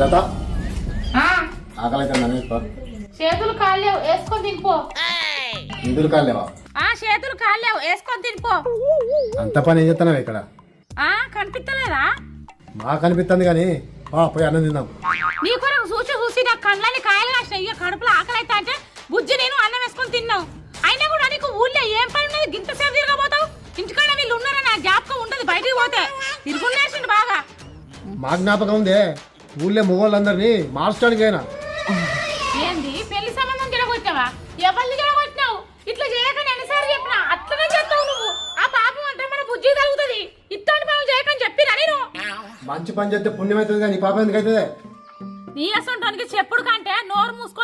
లత. ఆకలి చేతులు కాళ్ళేవు వేసుకొని తినిపో. నిధులు కాలేవా ఆ చేతులు కాళ్ళేవు వేసుకొని తినిపో. అంత పని ఏం చేస్తున్నావు ఇక్కడ? ఆ కనిపిస్తలేదా? మాకు అనిపిస్తుంది కానీ పా పోయి అన్నం తిందాం. నీ కొరకు చూసి చూసి నా కళ్ళని కాయలు కాసిన ఇక కడుపులో ఆకలి అయితే అంటే బుజ్జి నేను అన్నం వేసుకొని తిన్నావు అయినా కూడా నీకు ఊళ్ళో ఏం పని ఉన్నది? గింత సేపు తిరగబోతావు? ఇంటికాడ వీళ్ళు ఉన్నారని నా జ్ఞాపకం ఉండదు బయటికి పోతే. తిరుగుండేసిండు బాగా. మా జ్ఞాపకం ఉందే. ఊళ్ళో మొగోళ్ళందరినీ మార్చడానికి అయినా ఏంది? పెళ్ళి సంబంధం ఎవరిని ఇట్లా ఎన్నిసార్లు చెప్పినా అట్లనే చేస్తావు నువ్వు. ఆ పాపం అంతా మన బుజ్జి తగ్గుతుంది ఇట్లాంటి పనులు చేయకని చెప్పినా నేను. మంచి పని చేస్తే పుణ్యం అవుతుంది కానీ పాప ఎందుకు అవుతుంది? నీ అసంటానికి చెప్పుడు కంటే నోరు మూసుకొని